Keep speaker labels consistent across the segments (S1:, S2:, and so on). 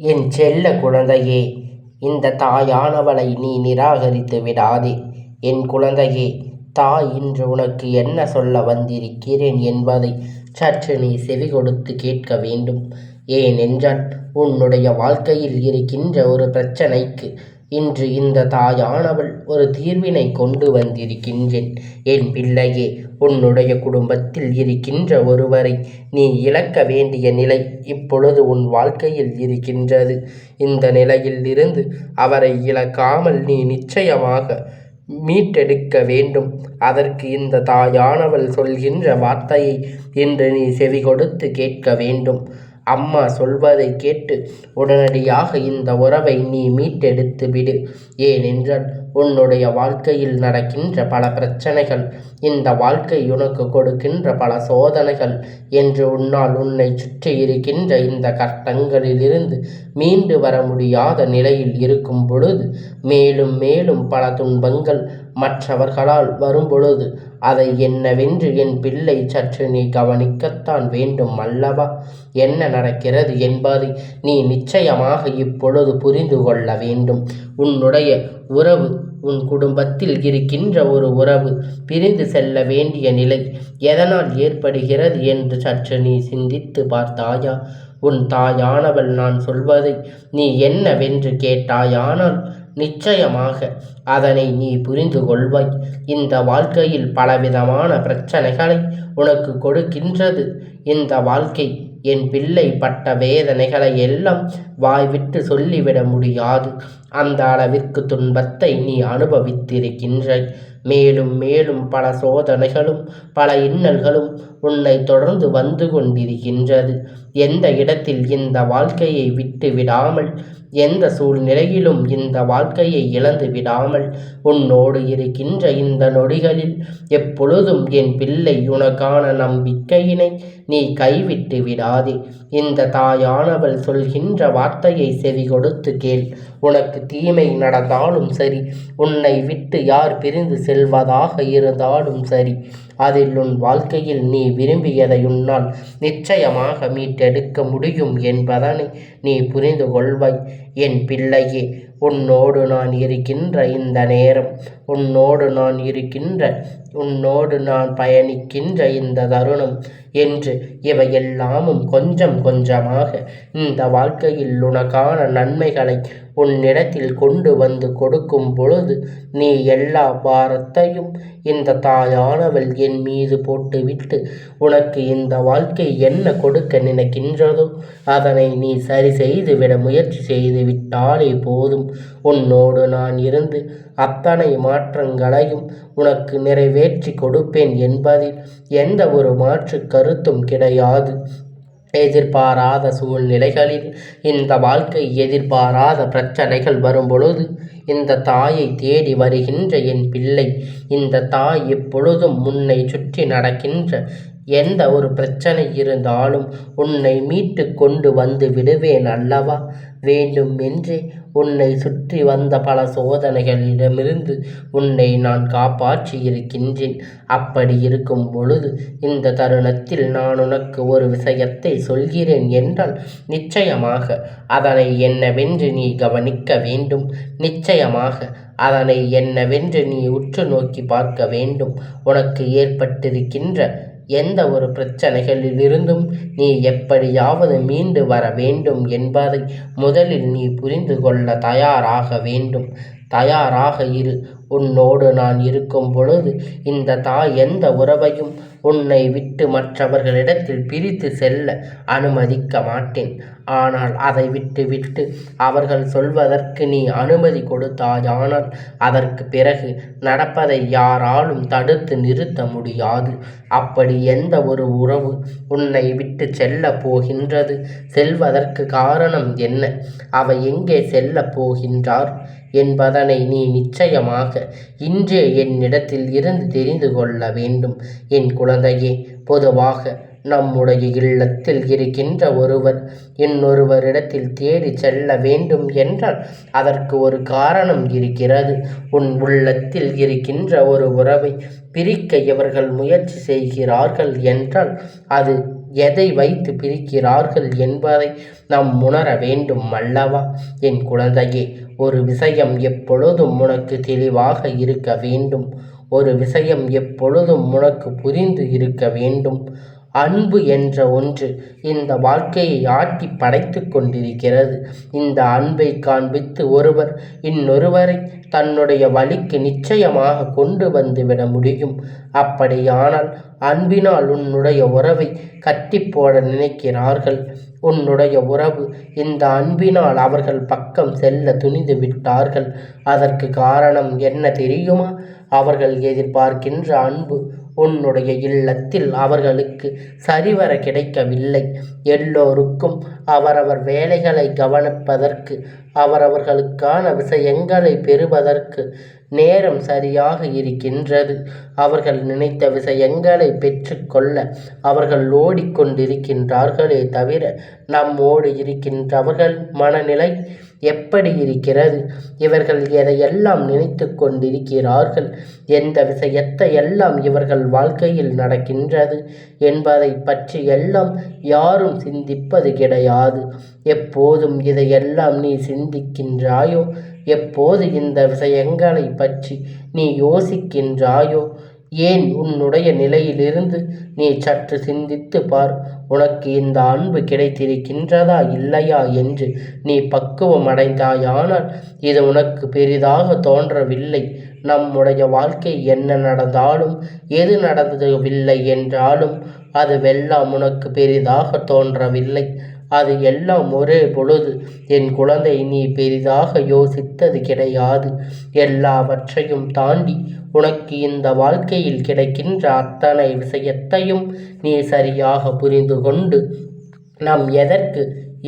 S1: என் செல்ல குழந்தையே இந்த தாயானவளை நீ நிராகரித்து விடாதே. என் குழந்தையே தாய் இன்று உனக்கு என்ன சொல்ல வந்திருக்கிறேன் என்பதை சற்று நீ செவி கொடுத்து கேட்க வேண்டும். ஏனென்றால் உன்னுடைய வாழ்க்கையில் இருக்கின்ற ஒரு பிரச்சனைக்கு இன்று இந்த தாயானவள் ஒரு தீர்வினை கொண்டு வந்திருக்கின்றேன். என் பிள்ளையே உன்னுடைய குடும்பத்தில் இருக்கின்ற ஒருவரை நீ இழக்க வேண்டிய நிலை இப்பொழுது உன் வாழ்க்கையில் இருக்கின்றது. இந்த நிலையில் இருந்து அவரை இழக்காமல் நீ நிச்சயமாக மீட்டெடுக்க வேண்டும். அதற்கு இந்த தாயானவள் சொல்கின்ற வார்த்தையை இன்று நீ செவி கொடுத்து கேட்க வேண்டும். அம்மா சொல்வதை கேட்டு உடனடியாக இந்த உறவை நீ மீட்டெடுத்து விடு. ஏனென்றால் உன்னுடைய வாழ்க்கையில் நடக்கின்ற பல பிரச்சனைகள் இந்த வாழ்க்கை உனக்கு கொடுக்கின்ற பல சோதனைகள் என்று உன்னால் உன்னை சுற்றி இருக்கின்ற இந்த கட்டங்களிலிருந்து மீண்டு வர முடியாத நிலையில் இருக்கும் பொழுது மேலும் மேலும் பல துன்பங்கள் மற்றவர்களால் வரும்பொழுது அதை என்னவென்று என் பிள்ளை சற்று நீ கவனிக்கத்தான் வேண்டும் அல்லவா? என்ன நடக்கிறது என்பதை நீ நிச்சயமாக இப்பொழுது புரிந்து கொள்ள வேண்டும். உன்னுடைய உறவு உன் குடும்பத்தில் இருக்கின்ற ஒரு உறவு பிரிந்து செல்ல வேண்டிய நிலை எதனால் ஏற்படுகிறது என்று சற்று நீ சிந்தித்து பார்த்தாயா? உன் தாயானவள் நான் சொல்வதை நீ என்னவென்று கேட்டாயானால் நிச்சயமாக அதனை நீ புரிந்து கொள்வாய். இந்த வாழ்க்கையில் பலவிதமான பிரச்சனைகளை உனக்கு கொடுக்கின்றது. இந்த வாழ்க்கை என் பிள்ளை பட்ட வேதனைகளை எல்லாம் வாய்விட்டு சொல்லிவிட முடியாது. அந்த அளவிற்கு துன்பத்தை நீ அனுபவித்திருக்கின்றாய். மேலும் மேலும் பல சோதனைகளும் பல இன்னல்களும் உன்னை தொடர்ந்து வந்து கொண்டிருக்கின்றது. எந்த இடத்தில் இந்த வாழ்க்கையை விட்டு விடாமல் எந்த சூழ்நிலையிலும் இந்த வாழ்க்கையை இழந்து விடாமல் உன்னோடு இருக்கின்ற இந்த நொடிகளில் எப்பொழுதும் என் பிள்ளை உனக்கான நம்பிக்கையினை நீ கைவிட்டு விடாதே. இந்த தாயானவள் சொல்கின்ற வார்த்தையை செவி கொடுத்து கேள். உனக்கு தீமை நடந்தாலும் சரி உன்னை விட்டு யார் பிரிந்து செல்வதாக இருந்தாலும் சரி அதில் உன் வாழ்க்கையில் நீ விரும்பியதை உன்னால் நிச்சயமாக மீட்டெடுக்க முடியும் என்பதனை நீ புரிந்து கொள்வாய். என் பிள்ளையே உன்னோடு நான் இருக்கின்ற இந்த நேரம் உன்னோடு நான் இருக்கின்ற உன்னோடு நான் பயணிக்கின்ற இந்த தருணம் என்று இவையெல்லாமும் கொஞ்சம் கொஞ்சமாக இந்த வாழ்க்கையில் உனக்கான நன்மைகளை உன்னிடத்தில் கொண்டு வந்து கொடுக்கும் பொழுது நீ எல்லா பாரத்தையும் இந்த தாயானவள் என் மீது போட்டுவிட்டு உனக்கு இந்த வாழ்க்கை என்ன கொடுக்க நினைக்கின்றதோ அதனை நீ சரி செய்துவிட முயற்சி செய்து விட்டாலே போதும். உன்னோடு நான் இருந்து அத்தனை மாற்றங்களையும் உனக்கு நிறைவேற்றி கொடுப்பேன் என்பதில் எந்த ஒரு மாற்று கருத்தும் கிடையாது. எதிர்பாராத சூழ்நிலைகளில் இந்த வாழ்க்கை எதிர்பாராத பிரச்சனைகள் வரும்பொழுது இந்த தாயை தேடி வருகின்ற என் பிள்ளை இந்த தாய் எப்பொழுதும் முன்னை சுற்றி நடக்கின்ற எந்த ஒரு பிரச்சனை இருந்தாலும் உன்னை மீட்டு கொண்டு வந்து விடுவேன் அல்லவா? வேண்டும் என்றே உன்னை சுற்றி வந்த பல சோதனைகளிடமிருந்து உன்னை நான் காப்பாற்றி இருக்கின்றேன் அப்படி இருக்கும் பொழுது இந்த தருணத்தில் நான் உனக்கு ஒரு விஷயத்தை சொல்கிறேன் என்றால் நிச்சயமாக அதனை என்னவென்று நீ கவனிக்க வேண்டும். நிச்சயமாக அதனை என்னவென்று நீ உற்று நோக்கி பார்க்க வேண்டும். உனக்கு ஏற்பட்டிருக்கின்ற எந்த ஒரு பிரச்சனைகளிலிருந்தும் நீ எப்படியாவது மீண்டு வர வேண்டும் என்பதை முதலில் நீ புரிந்து கொள்ள தயாராக வேண்டும். தயாராக இரு. உன்னோடு நான் இருக்கும் பொழுது இந்த தாய் எந்த உறவையும் உன்னை விட்டு மற்றவர்களிடத்தில் பிரித்து செல்ல அனுமதிக்க மாட்டேன். ஆனால் அதை விட்டு விட்டு அவர்கள் சொல்வதற்கு நீ அனுமதி கொடுத்தாயானால் அதற்கு பிறகு நடப்பதை யாராலும் தடுத்து நிறுத்த முடியாது. அப்படி எந்த ஒரு உறவு உன்னை விட்டு செல்ல போகின்றது? செல்வதற்கு காரணம் என்ன? அவை எங்கே செல்ல போகின்றார்? என்பதனை நீ நிச்சயமாக இன்றே என்னிடத்தில் இருந்து தெரிந்து கொள்ள வேண்டும். என் குழந்தையே பொதுவாக நம்முடைய இல்லத்தில் இருக்கின்ற ஒருவர் இன்னொருவரிடத்தில் தேடி செல்ல வேண்டும் என்றால் அதற்கு ஒரு காரணம் இருக்கிறது. உன் உள்ளத்தில் இருக்கின்ற ஒரு உறவை பிரிக்க இவர்கள் முயற்சி செய்கிறார்கள் என்றால் அது எதை வைத்து பிரிக்கிறார்கள் என்பதை நாம் உணர வேண்டும் அல்லவா? என் குழந்தையே ஒரு விஷயம் எப்பொழுதும் உனக்கு தெளிவாக இருக்க வேண்டும். ஒரு விஷயம் எப்பொழுதும் உனக்கு புரிந்து இருக்க வேண்டும். அன்பு என்ற ஒன்று இந்த வாழ்க்கையை ஆட்டி படைத்து கொண்டிருக்கிறது. இந்த அன்பை காண்பித்து ஒருவர் இன்னொருவரை தன்னுடைய வழிக்கு நிச்சயமாக கொண்டு வந்துவிட முடியும். அப்படியானால் அன்பினால் உன்னுடைய உறவை கட்டி போட நினைக்கிறார்கள். உன்னுடைய உறவு இந்த அன்பினால் அவர்கள் பக்கம் செல்ல துணிந்து விட்டார்கள். அதற்கு காரணம் என்ன தெரியுமா? அவர்கள் எதிர்பார்க்கின்ற அன்பு உன்னுடைய இல்லத்தில் அவர்களுக்கு சரிவர கிடைக்கவில்லை. எல்லோருக்கும் அவரவர் வேலைகளை கவனிப்பதற்கு அவரவர்களுக்கான விஷயங்களை பெறுவதற்கு நேரம் சரியாக இருக்கின்றது. அவர்கள் நினைத்த விஷயங்களை பெற்றுக்கொள்ள அவர்கள் ஓடிக்கொண்டிருக்கின்றார்களே தவிர நம்மோடு இருக்கின்றவர்கள் மனநிலை எப்படி இருக்கிறது? இவர்கள் எதையெல்லாம் நினைத்து கொண்டிருக்கிறார்கள்? எந்த விஷயத்தை எல்லாம் இவர்கள் வாழ்க்கையில் நடக்கின்றது என்பதை பற்றி எல்லாம் யாரும் சிந்திப்பது கிடையாது. எப்போதும் இதையெல்லாம் நீ சிந்திக்கின்றாயோ? எப்போது இந்த விஷயங்களை பற்றி நீ யோசிக்கின்றாயோ? ஏன் உன்னுடைய நிலையிலிருந்து நீ சற்று சிந்தித்து பார். உனக்கு இந்த அன்பு கிடைத்திருக்கின்றதா இல்லையா என்று நீ பக்குவம் அடைந்தாயானால் இது உனக்கு பெரிதாக தோன்றவில்லை. நம்முடைய வாழ்க்கை என்ன நடந்தாலும் எது நடந்தவில்லை என்றாலும் அது வெல்லாம் உனக்கு பெரிதாக தோன்றவில்லை. அது எல்லாம் ஒரே பொழுது. என் குழந்தை நீ பெரிதாக யோசித்தது கிடையாது. எல்லாவற்றையும் தாண்டி உனக்கு இந்த வாழ்க்கையில் கிடைக்கின்ற அத்தனை விஷயத்தையும் நீ சரியாக புரிந்து கொண்டு நாம் எதற்கு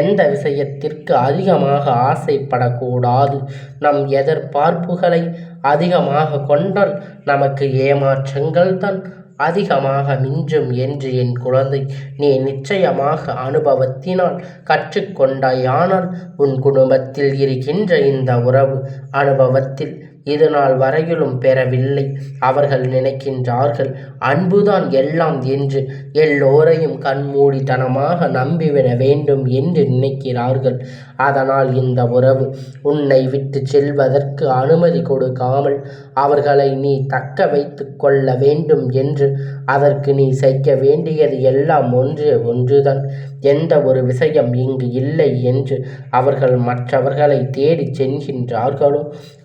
S1: எந்த விஷயத்திற்கு அதிகமாக ஆசைப்படக்கூடாது? நம் எதிர்பார்ப்புகளை அதிகமாக கொண்டால் நமக்கு ஏமாற்றங்கள் தான் அதிகமாக மிஞ்சும் என்று என் குழந்தை நீ நிச்சயமாக அனுபவத்தினால் கற்றுக்கொண்டாயானால் உன் குடும்பத்தில் இருக்கின்ற இந்த உறவு அனுபவத்தில் இது நாள் வரையிலும் பெறவில்லை. அவர்கள் நினைக்கின்றார்கள் அன்புதான் எல்லாம் என்று எல்லோரையும் கண்மூடித்தனமாக நம்பிவிட வேண்டும் என்று நினைக்கிறார்கள். அதனால் இந்த உறவு உன்னை விட்டு செல்வதற்கு அனுமதி கொடுக்காமல் அவர்களை நீ தக்க வைத்து கொள்ள வேண்டும் என்று அதற்கு நீ செய்ய வேண்டியது எல்லாம் ஒன்று ஒன்றுதான். எந்த ஒரு விஷயம் இங்கு இல்லை என்று அவர்கள் மற்றவர்களை தேடிச் செல்கின்றார்களோ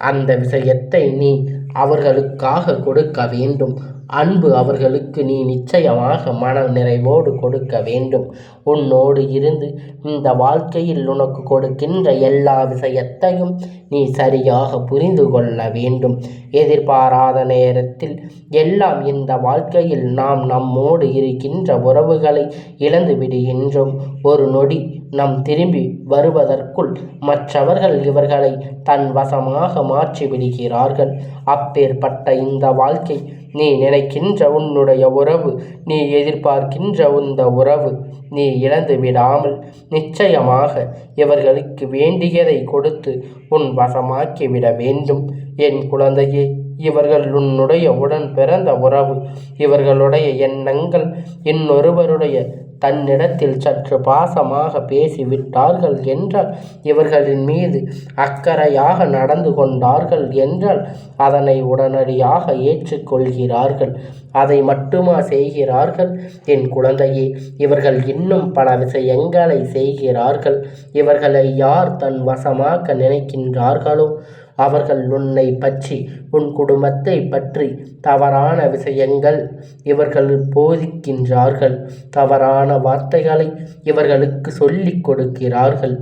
S1: அந்த விஷயம் விஷயத்தை நீ அவர்களுக்காக கொடுக்க வேண்டும்? அன்பு அவர்களுக்கு நீ நிச்சயமாக மன நிறைவோடு கொடுக்க வேண்டும். உன்னோடு இருந்து இந்த வாழ்க்கையில் உனக்கு கொடுக்கின்ற எல்லா விஷயத்தையும் நீ சரியாக புரிந்து கொள்ள வேண்டும். எதிர்பாராத நேரத்தில் எல்லாம் இந்த வாழ்க்கையில் நாம் நம்மோடு இருக்கின்ற உறவுகளை இழந்து விடுகின்றோம். ஒரு நொடி நம் திரும்பி வருவதற்குள் மற்றவர்கள் இவர்களை தன் வசமாக மாற்றிவிடுகிறார்கள். அப்பேற்பட்ட இந்த வாழ்க்கை நீ நினைக்கின்ற உன்னுடைய உறவு நீ எதிர்பார்க்கின்ற உந்த உறவு நீ இழந்து விடாமல் நிச்சயமாக இவர்களுக்கு வேண்டியதை கொடுத்து உன் வசமாக்கிவிட வேண்டும். என் குழந்தையே இவர்கள் உன்னுடைய உடன் பிறந்த உறவு இவர்களுடைய எண்ணங்கள் இன்னொருவருடைய தன்னிடத்தில் சற்று பாசமாக பேசிவிட்டார்கள் என்றால் இவர்களின் மீது அக்கறையாக நடந்து கொண்டார்கள் என்றால் அதனை உடனடியாக ஏற்றுக்கொள்கிறார்கள். அதை மட்டுமா செய்கிறார்கள்? என் குழந்தையே இவர்கள் இன்னும் பல விஷயங்களை செய்கிறார்கள். இவர்களை யார் தன் வசமாக்க நினைக்கின்றார்களோ அவர்கள் உன்னை பற்றி உன் குடும்பத்தை பற்றி தவறான விஷயங்கள் இவர்கள் போதிக்கின்றார்கள். தவறான வார்த்தைகளை இவர்களுக்கு சொல்லிக் கொடுக்கிறார்கள்.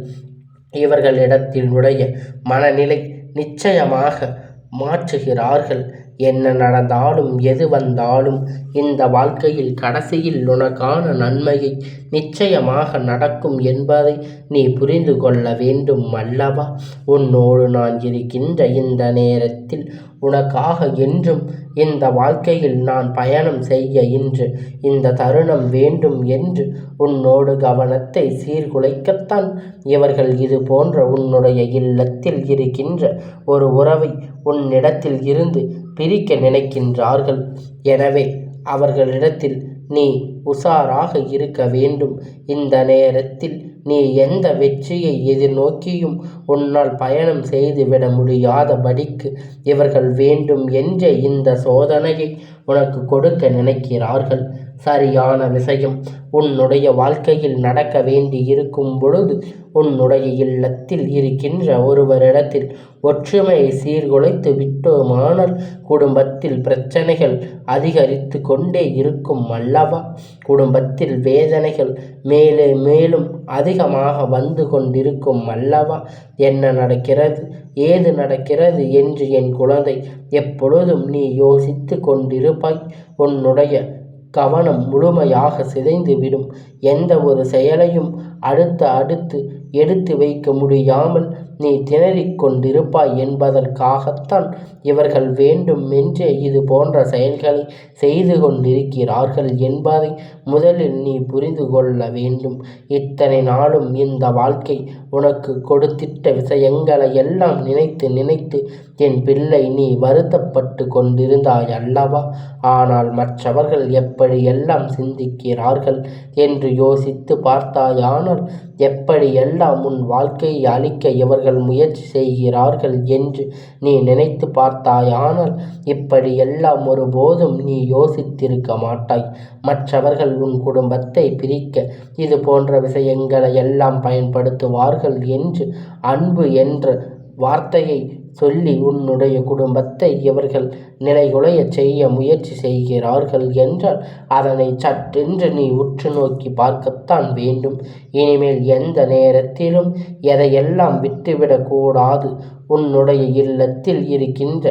S1: இவர்களிடத்தினுடைய மனநிலை நிச்சயமாக மாற்றுகிறார்கள். என்ன நடந்தாலும் எது வந்தாலும் இந்த வாழ்க்கையில் கடைசியில் உனக்கான நன்மையை நிச்சயமாக நடக்கும் என்பதை நீ புரிந்து கொள்ள வேண்டும் அல்லவா? உன்னோடு நான் இருக்கின்ற இந்த நேரத்தில் உனக்காக என்றும் இந்த வாழ்க்கையில் நான் பயணம் செய்ய இன்று இந்த தருணம் வேண்டும் என்று உன்னோடு கவனத்தை சீர்குலைக்கத்தான் இவர்கள் இது போன்ற உன்னுடைய இல்லத்தில் இருக்கின்ற ஒரு உறவை உன்னிடத்தில் இருந்து பிரிக்க நினைக்கின்றார்கள். எனவே அவர்களிடத்தில் நீ உஷாராக இருக்க வேண்டும். இந்த நேரத்தில் நீ எந்த வெற்றியை எதிர்நோக்கியும் உன்னால் பயணம் செய்துவிட முடியாதபடிக்கு இவர்கள் வேண்டும் என்ற இந்த சோதனையை உனக்கு கொடுக்க நினைக்கிறார்கள். சரியான விஷயம். உன்னுடைய வாழ்க்கையில் நடக்க வேண்டி இருக்கும் பொழுது உன்னுடைய இல்லத்தில் இருக்கின்ற ஒருவரிடத்தில் ஒற்றுமையை சீர்குலைத்து விட்டோமானால் குடும்பத்தில் பிரச்சனைகள் அதிகரித்து கொண்டே இருக்கும் அல்லவா? குடும்பத்தில் வேதனைகள் மேலே மேலும் அதிகமாக வந்து கொண்டிருக்கும் அல்லவா? என்ன நடக்கிறது? ஏது நடக்கிறது என்று என் குழந்தை எப்பொழுதும் நீ யோசித்து கொண்டிருப்பாய். உன்னுடைய கவனம் முழுமையாக சிதைந்துவிடும் எந்த ஒரு செயலையும் அடுத்து அடுத்து எடுத்து வைக்க முடியாமல் நீ திணறிக் கொண்டிருப்பாய் என்பதற்காகத்தான் இவர்கள் வேண்டுமென்றே இது போன்ற செயல்களை செய்து கொண்டிருக்கிறார்கள் என்பதை முதலில் நீ புரிந்து கொள்ள வேண்டும். இத்தனை நாளும் இந்த வாழ்க்கை உனக்கு கொடுத்திட்ட விஷயங்களை எல்லாம் நினைத்து நினைத்து என் பிள்ளை நீ வருத்தப்பட்டு கொண்டிருந்தாய் அல்லவா ஆனால் மற்றவர்கள் எப்படி எல்லாம் சிந்திக்கிறார்கள் என்று யோசித்து பார்த்தாயானால் எப்படி எல்லாம் உன் வாழ்க்கையை அழிக்க இவர்கள் முயற்சி செய்கிறார்கள் என்று நீ நினைத்து பார்த்தாயானால் இப்படி எல்லாம் ஒருபோதும் நீ யோசித்திருக்க மாட்டாய். மற்றவர்கள் உன் குடும்பத்தை பிரிக்க இது போன்ற விஷயங்களை எல்லாம் பயன்படுத்துவார்கள் என்று அன்பு என்ற வார்த்தையை சொல்லி உன்னுடைய குடும்பத்தை இவர்கள் நிலைகுலையச் செய்ய முயற்சி செய்கிறார்கள் என்றால் அதனை சட்டென்று நீ உற்று நோக்கி பார்க்கத்தான் வேண்டும். இனிமேல் எந்த நேரத்திலும் எதையெல்லாம் விட்டுவிடக்கூடாது உன்னுடைய இல்லத்தில் இருக்கின்ற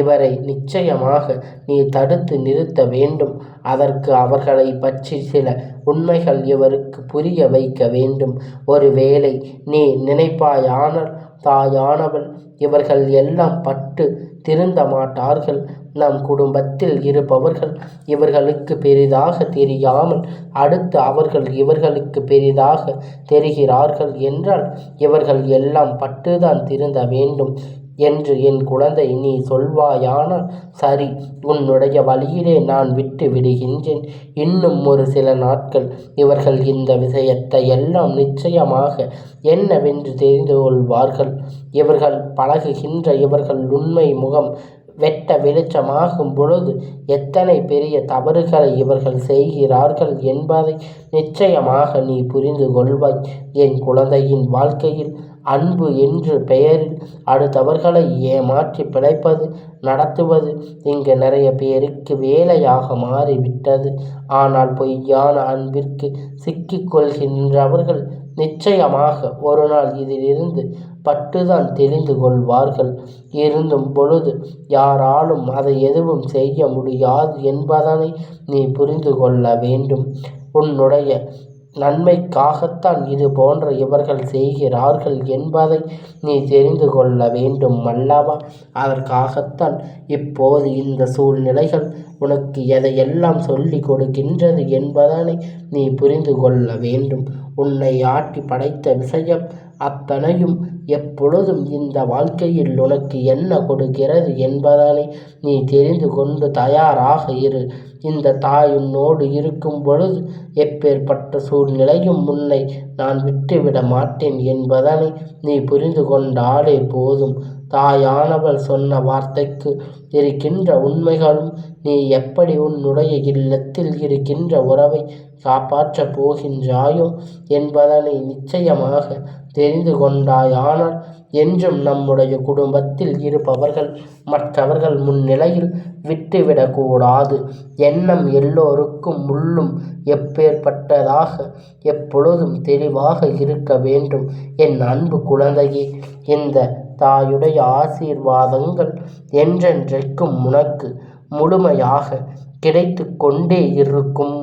S1: இவரை நிச்சயமாக நீ தடுத்து நிறுத்த வேண்டும். அதற்கு அவர்களை பற்றி சில உண்மைகள் இவருக்கு புரிய வைக்க வேண்டும். ஒருவேளை நீ நினைப்பாயானால் தாயானவள். இவர்கள் எல்லாம் பட்டு திருந்த மாட்டார்கள். நம் குடும்பத்தில் இருப்பவர்கள் இவர்களுக்கு பெரிதாக தெரியாமல் அடுத்து அவர்கள் இவர்களுக்கு பெரிதாக தெரிகிறார்கள் என்றால் இவர்கள் எல்லாம் பட்டுதான் திருந்த வேண்டும். என்று என் குழந்தை நீ சொல்வாயானால் சரி உன்னுடைய வழியிலே நான் விட்டு விடுகின்றேன். இன்னும் ஒரு சில நாட்கள் இவர்கள் இந்த விஷயத்தை எல்லாம் நிச்சயமாக என்னவென்று தெரிந்து கொள்வார்கள். இவர்கள் பழகுகின்ற இவர்கள் உண்மை முகம் வெட்ட வெளிச்சமாகும் பொழுது எத்தனை பெரிய தவறுகளை இவர்கள் செய்கிறார்கள் என்பதை நிச்சயமாக நீ புரிந்து கொள்வாய். என் குழந்தையின் வாழ்க்கையில் அன்பு என்று பெயரில் அடுத்தவர்களை ஏமாற்றி பிழைப்பது நடத்துவது இங்கு நிறைய பேருக்கு வேலையாக மாறிவிட்டது. ஆனால் பொய்யான அன்பிற்கு சிக்கிக்கொள்கின்றவர்கள் நிச்சயமாக ஒரு நாள் இதிலிருந்து பட்டுதான் தெரிந்து கொள்வார்கள். இருந்தும் பொழுது யாராலும் அதை எதுவும் செய்ய முடியாது என்பதனை நீ புரிந்து கொள்ள வேண்டும். உன்னுடைய நன்மைக்காகத்தான் இது போன்ற இவர்கள் செய்கிறார்கள் என்பதை நீ தெரிந்து கொள்ள வேண்டும் அல்லவா அதற்காகத்தான் இப்போது இந்த சூழ்நிலைகள் உனக்கு எதையெல்லாம் சொல்லிக் கொடுக்கின்றது என்பதனை நீ புரிந்து கொள்ள வேண்டும். உன்னை ஆட்டி படைத்த விஷயம் அத்தனையும் எப்பொழுதும் இந்த வாழ்க்கையில் உனக்கு என்ன கொடுக்கிறது என்பதனை நீ தெரிந்து கொண்டு தயாராக இரு. இந்த தாய் உன்னோடு இருக்கும் பொழுது எப்பேற்பட்ட சூழ்நிலையும் உன்னை நான் விட்டுவிட மாட்டேன் என்பதனை நீ புரிந்து கொண்டாலே போதும். தாயானவள் சொன்ன வார்த்தைக்கு இருக்கின்ற உண்மைகளும் நீ எப்படி உன்னுடைய இல்லத்தில் இருக்கின்ற உறவை காப்பாற்றப் போகின்றாயோ என்பதனை நிச்சயமாக தெரிந்து கொண்டாயானால் என்றும் நம்முடைய குடும்பத்தில் இருப்பவர்கள் மற்றவர்கள் முன்னிலையில் விட்டுவிடக்கூடாது எண்ணம் எல்லோருக்கும் முள்ளும் எப்பேற்பட்டதாக எப்பொழுதும் தெளிவாக இருக்க வேண்டும். என் அன்பு குழந்தையே இந்த தாயுடைய ஆசீர்வாதங்கள் என்றென்றைக்கும் உனக்கு முழுமையாக கிடைத்து கொண்டே இருக்கும்.